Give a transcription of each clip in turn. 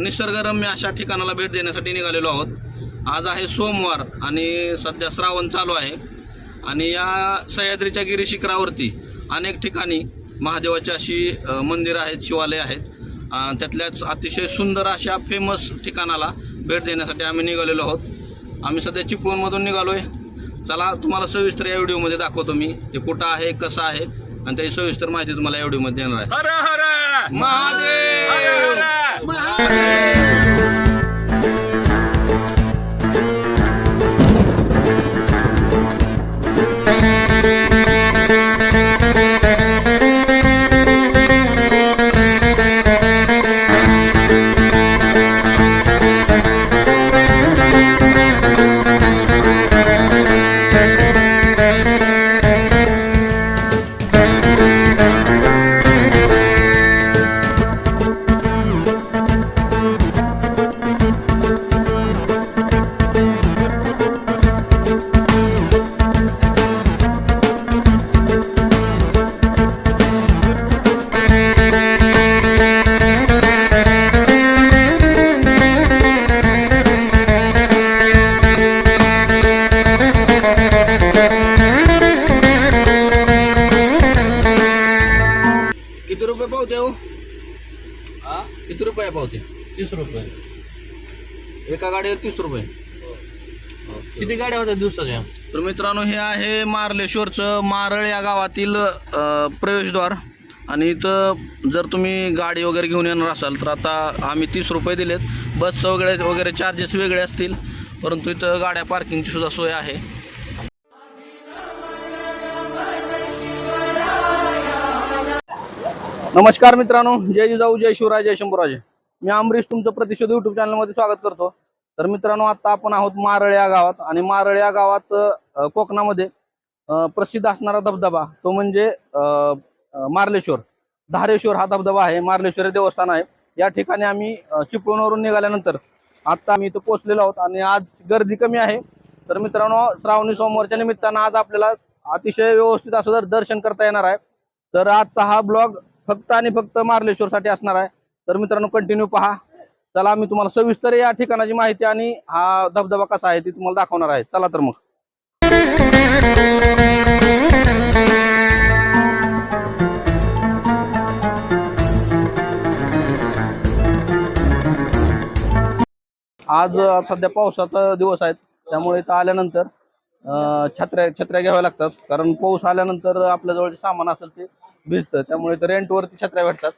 निसर्गरम्य अशा ठिकाणाला भेट देण्यासाठी निघालेलो आहोत. आज आहे सोमवार आणि सध्या श्रावण चालू आहे. आणि या सह्याद्रीच्या गिरी शिखरावरती अनेक ठिकाणी महादेवाची अशी मंदिरं आहेत शिवालय आहेत. त्यातल्याच अतिशय सुंदर अशा फेमस ठिकाणाला भेट देण्यासाठी आम्ही निघालेलो आहोत. आम्ही सध्या चिपळूणमधून निघालो आहे चला तुम्हाला सविस्तर या व्हिडिओमध्ये दाखवतो मी ते कुठं आहे कसं आहे आणि त्याची सविस्तर माहिती तुम्हाला या व्हिडिओमध्ये देणार आहे. हर हर! महादेव! पावते? तीस रुपये. एका गाडीवर तीस रुपये. किती गाड्या होत्या दिवसाच्या? तर मित्रांनो हे आहे मार्लेश्वरचं मारळ या गावातील अ, प्रवेशद्वार. आणि इथं जर तुम्ही गाडी वगैरे घेऊन येणार असाल तर आता आम्ही तीस रुपये दिलेत. बसचं वगैरे वगैरे चार्जेस वेगळे असतील परंतु इथं गाड्या पार्किंगची सुद्धा सोय आहे. नमस्कार मित्रांनो जय जिजाऊ जय शिवराय जय शंभूराजे. मी अमरीश तुमचं प्रतिशोध युट्यूब चॅनलमध्ये स्वागत करतो. तर मित्रांनो आता आपण आहोत मारळ या गावात आणि मारळ या गावात कोकणामध्ये प्रसिद्ध असणारा धबधबा तो म्हणजे मार्लेश्वर. धारेश्वर हा धबधबा आहे. मार्लेश्वर हे देवस्थान आहे. या ठिकाणी आम्ही चिपळूणवरून निघाल्यानंतर आत्ता आम्ही इथं पोहोचलेलो आहोत आणि आज गर्दी कमी आहे. तर मित्रांनो श्रावणी सोमवारच्या निमित्तानं आज आपल्याला अतिशय व्यवस्थित असं जर दर्शन करता येणार आहे. तर आजचा हा ब्लॉग फक्त आणि फक्त मार्लेश्वरसाठी असणार आहे. तर मित्रांनो कंटिन्यू पहा. चला मी तुम्हाला सविस्तर या ठिकाणाची माहिती आणि हा धबधबा कसा आहे ती तुम्हाला दाखवणार आहे. चला तर मग. आज सध्या पावसाचा दिवस आहे. त्यामुळे इथं आल्यानंतर छत्र्या छत्र्या घ्याव्या लागतात. कारण पाऊस आल्यानंतर आपल्याजवळ जे सामान असेल ते भिजतं. त्यामुळे इथं रेंटवरती छत्र्या भेटतात.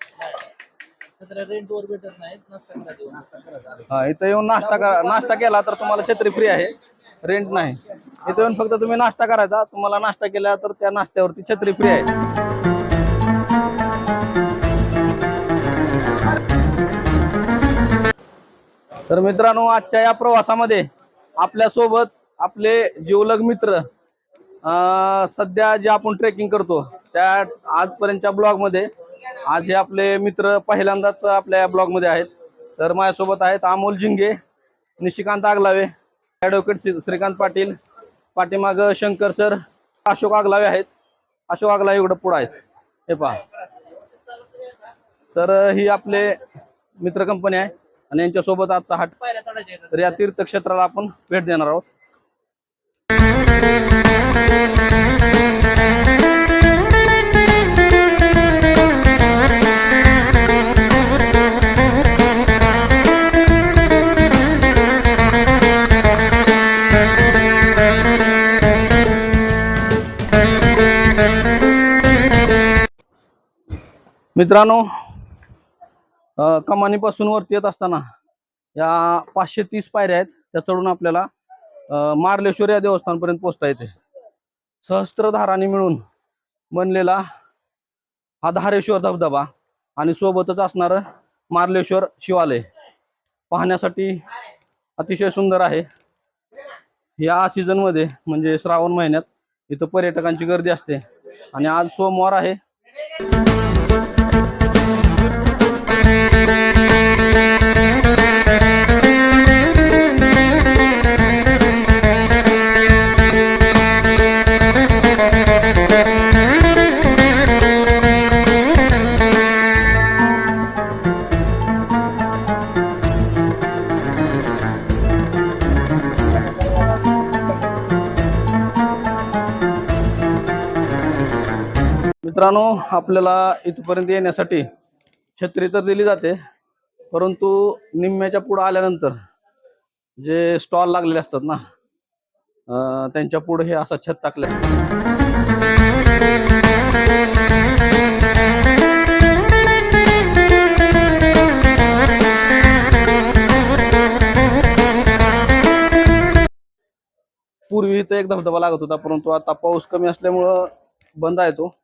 रेंट वर भेटत नाहीत. नाश्ता करा देऊ हा इथं येऊन नाश्ता करा. नाश्ता केला तर तुम्हाला छत्री फ्री आहे. रेंट नाही. इथं येऊन फक्त तुम्ही नाश्ता करायचा. तुम्हाला नाश्ता केला तर त्या नाश्त्यावरती छत्री फ्री आहे. तर मित्रांनो आजच्या या प्रवासामध्ये आपल्यासोबत आपले जीवलग मित्र सध्या जे आपण ट्रेकिंग करतो त्या आजपर्यंतच्या ब्लॉगमध्ये आज हे आपले मित्र पहिल्यांदाच आपल्या ब्लॉगमध्ये आहेत. तर माझ्यासोबत आहेत अमोल झिंगे निशिकांत आगलावे ॲडव्होकेट श्रीकांत पाटील पाठीमाग शंकर सर अशोक आगलावे आहेत. अशोक आगलावे इकडं पुढं आहेत. हे पहा. तर ही आपले मित्र कंपनी आहे आणि यांच्यासोबत आजचा हाट तर या तीर्थक्षेत्राला आपण भेट देणार आहोत. मित्रांनो कमानीपासून वरती येत असताना या पाचशे तीस पायऱ्या आहेत त्या चढून आपल्याला मार्लेश्वर या देवस्थानपर्यंत पोहोचता येते. सहस्त्रधाराने मिळून बनलेला हा धारेश्वर धबधबा आणि सोबतच असणारं मार्लेश्वर शिवालय पाहण्यासाठी अतिशय सुंदर आहे. या सीझनमध्ये म्हणजे श्रावण महिन्यात इथं पर्यटकांची गर्दी असते आणि आज सोमवार आहे. मित्रांनो आपल्याला इथपर्यंत येण्यासाठी छत्री तर दिली जाते परंतु निम्म्याच्या पुढं आल्यानंतर जे स्टॉल लागलेले असतात ना त्यांच्या पुढे हे असा छत टाकलं. पूर्वी इथं एक धबधबा लागत होता परंतु आता पाऊस कमी असल्यामुळं बंद आहे तो.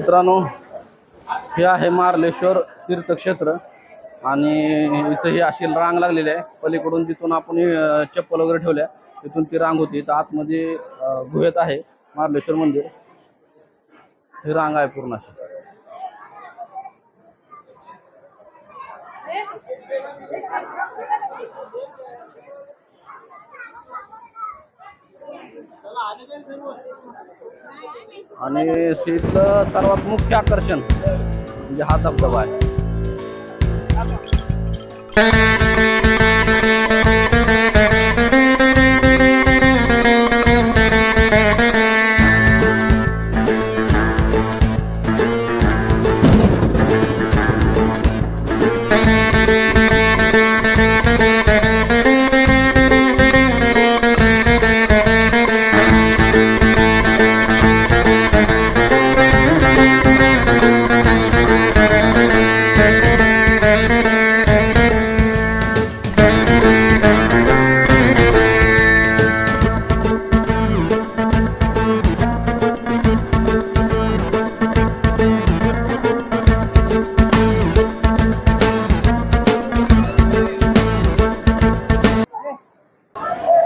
मित्रांनो हे आहे मार्लेश्वर तीर्थक्षेत्र आणि इथं ही अशी रांग लागलेली आहे. पलीकडून तिथून आपण चप्पल वगैरे ठेवल्या. तिथून ती रांग होती. तर आतमध्ये गुहेत आहे मार्लेश्वर मंदिर. ही रांग आहे पूर्ण अशी. आणि इथलं सर्वात मुख्य आकर्षण म्हणजे हा धबधबा आहे.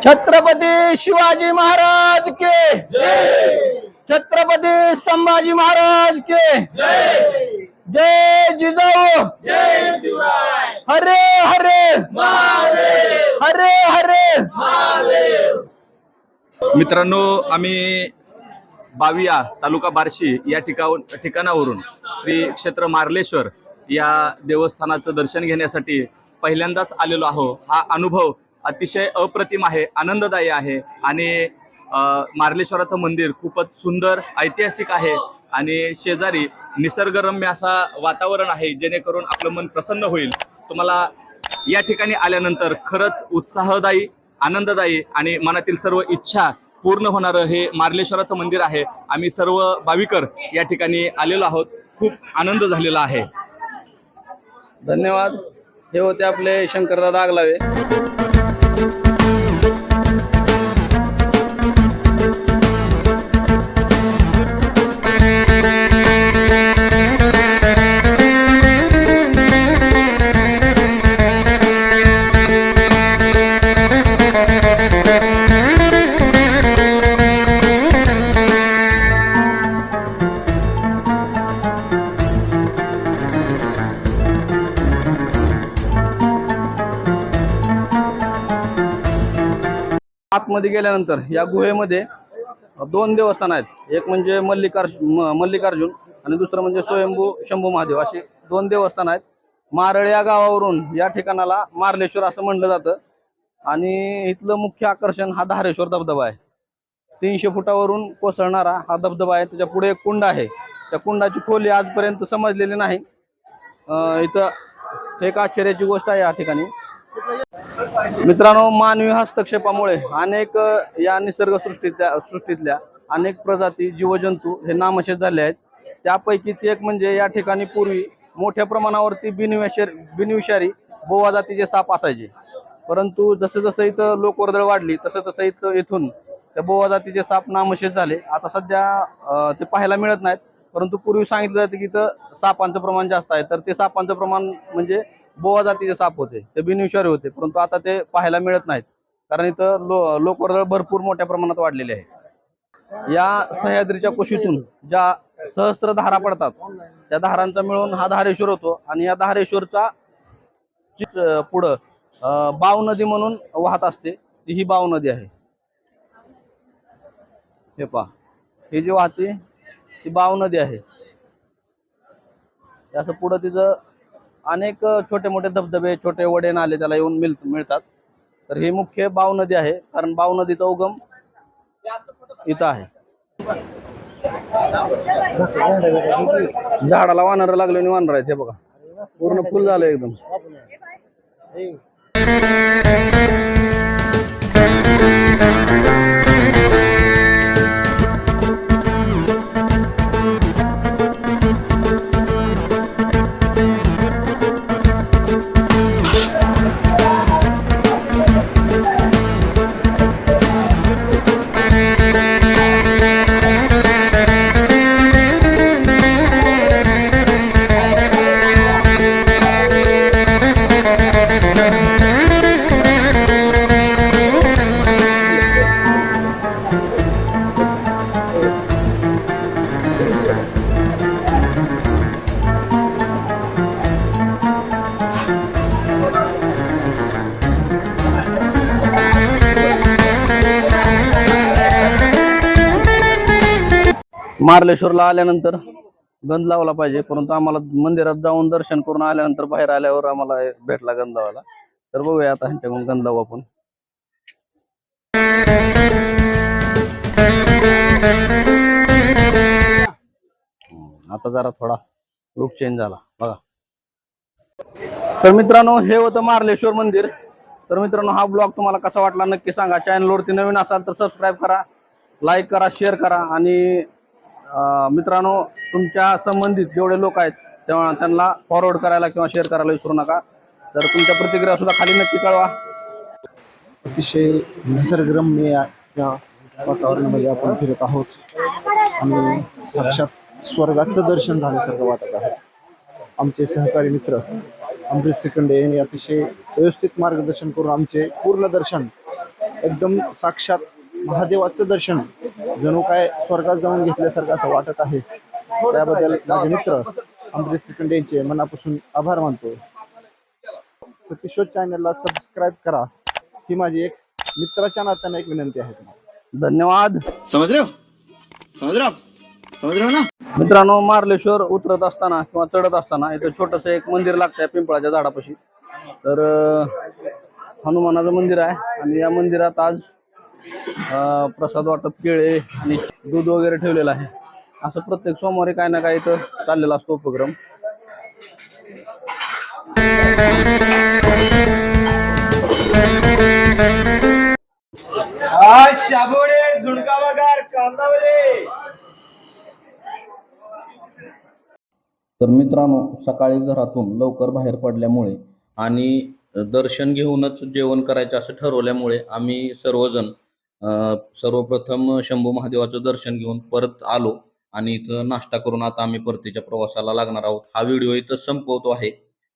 छत्रपती शिवाजी महाराज के। छत्रपती संभाजी महाराज के। जय जिजाऊ। हरे हरे। हरे हरे। मित्रांनो आम्ही बाविया तालुका बार्शी या ठिकाण ठिकाणावरून श्री क्षेत्र मार्लेश्वर या देवस्थानाचं दर्शन घेण्यासाठी पहिल्यांदाच आलेलो आहो. हा अनुभव अतिशय अप्रतिम आहे आनंददायी आहे आणि मार्लेश्वराचं मंदिर खूपच सुंदर ऐतिहासिक आहे आणि शेजारी निसर्गरम्य असा वातावरण आहे जेणेकरून आपलं मन प्रसन्न होईल. तुम्हाला या ठिकाणी आल्यानंतर खरंच उत्साहदायी आनंददायी आणि मनातील सर्व इच्छा पूर्ण होणारं हे मार्लेश्वराचं मंदिर आहे. आम्ही सर्व भाविकर या ठिकाणी आलेलो आहोत. खूप आनंद झालेला आहे. धन्यवाद. हे होते आपले शंकरदादा आगलावे. आतमध्ये गेल्यानंतर या गुहेमध्ये दोन देवस्थान आहेत. एक म्हणजे मल्लिकार मल्लिकार्जुन आणि दुसरं म्हणजे स्वयंभू शंभू महादेव असे दोन देवस्थान आहेत. मारळ या गावावरून या ठिकाणाला मार्लेश्वर असं म्हणलं जातं. आणि इथलं मुख्य आकर्षण हा धारेश्वर धबधबा आहे. तीनशे फुटावरून कोसळणारा हा धबधबा आहे. त्याच्या पुढे एक कुंड आहे. त्या कुंडाची खोली आजपर्यंत समजलेली नाही. इथं एक आश्चर्याची गोष्ट आहे या ठिकाणी. मित्रांनो मानवी हस्तक्षेपामुळे अनेक या निसर्गसृष्टीतल्या सृष्टीतल्या अनेक प्रजाती जीवजंतू हे नामशेष झाले आहेत. त्यापैकीच एक म्हणजे या ठिकाणी पूर्वी मोठ्या प्रमाणावरती बिनविषारी बिनविषारी बोवा जातीचे साप असायचे. परंतु जसं जसं इथं लोकवर्दळ वाढली तसं तसं इथं इथून त्या बोवा जातीचे साप नामशेष झाले. आता सध्या ते पाहायला मिळत नाहीत. परंतु पूर्वी सांगितलं जातं की इथं सापांचं प्रमाण जास्त आहे. तर ते सापांचं प्रमाण म्हणजे बोवा जातीचे साप होते ते बिनविषारी होते परंतु आता ते पाहायला मिळत नाहीत. कारण इथं लो लोकवर्दळ भरपूर मोठ्या प्रमाणात वाढलेले आहे. या सह्याद्रीच्या कुशीतून ज्या सहस्त्र धारा पडतात त्या धारांचा मिळून हा धारेश्वर होतो आणि या धारेश्वरचा पुढं बाव नदी म्हणून वाहत असते ती ही बाव नदी आहे. हे पहा ही जी वाहते ती बाव नदी आहे. असं पुढं तिचं अनेक छोटे मोठे धबधबे छोटे वडे नाले त्याला येऊन मिळ मिळतात. तर ही मुख्य बाव नदी आहे कारण बाव नदीचा उगम इथं आहे. झाडाला वानर लागले आणि वानर आहेत हे बघा. पूर्ण फुल झालं एकदम. मार्लेश्वरला आल्यानंतर गंध लावला पाहिजे परंतु आम्हाला मंदिरात जाऊन दर्शन करून आल्यानंतर बाहेर आल्यावर आम्हाला भेटला गंध लावायला. तर बघूया आता ह्यांच्याकडून गंध लावू आपण. आता जरा थोडा लुक चेंज झाला बघा. तर मित्रांनो हे होतं मार्लेश्वर मंदिर. तर मित्रांनो हा ब्लॉग तुम्हाला कसा वाटला नक्की सांगा. चॅनलवरती नवीन असाल तर सबस्क्राईब करा लाईक करा शेअर करा आणि मित्रांनो तुमच्या संबंधित जेवढे लोक आहेत तेव्हा त्यांना फॉरवर्ड करायला किंवा शेअर करायला विसरू नका. तर तुमच्या प्रतिक्रिया सुद्धा खाली नक्की कळवा. अतिशय निसर्गरम्य या वातावरणामध्ये आपण फिरत आहोत. आणि साक्षात स्वर्गाचं दर्शन झाल्यासारखं वाटत आहे. आमचे सहकारी मित्र अमृत सेकंडे यांनी अतिशय व्यवस्थित मार्गदर्शन करून आमचे पूर्ण दर्शन एकदम साक्षात महादेवाचं दर्शन जणू काय स्वर्गात जाऊन घेतल्यासारखं असं वाटत आहे. त्याबद्दल माझे मित्र अमरीश सेकंडे यांचे मनापासून आभार मानतो. प्रतिशोध चॅनलला सबस्क्राईब करा. ही माझी एक मित्राच्या नात्याने एक विनंती आहे तुम्हाला. धन्यवाद. समझ रहे हो समझ रहे हो आप समझ रहे हो ना? मित्रांनो मार्लेश्वर उतरत असताना किंवा चढत असताना इथं छोटस एक मंदिर लागतंय पिंपळाच्या झाडापाशी. तर हनुमानाचं मंदिर आहे आणि या मंदिरात आज प्रसाद वाटप केळे आणि दूध वगैरे ठेवलेलं आहे. असं प्रत्येक सोमवारी काय ना काय इथं चाललेला असतो उपक्रम. आज शाबोडे झुणका वगार कांदावले. तर मित्रांनो सकाळी घरातून लवकर बाहेर पडल्यामुळे आणि दर्शन घेऊनच जेवण करायचं असं ठरवल्यामुळे आम्ही सर्वजण सर्वप्रथम शंभू महादेवाचं दर्शन घेऊन परत आलो आणि इथं नाश्ता करून आता आम्ही परतीच्या प्रवासाला लागणार आहोत. हा व्हिडिओ इथं संपवतो आहे.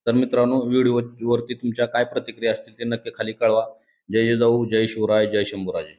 तर मित्रांनो व्हिडिओवरती तुमच्या काय प्रतिक्रिया असतील ते नक्की खाली कळवा. जय जाऊ जय शिवराय जय शंभूराजे.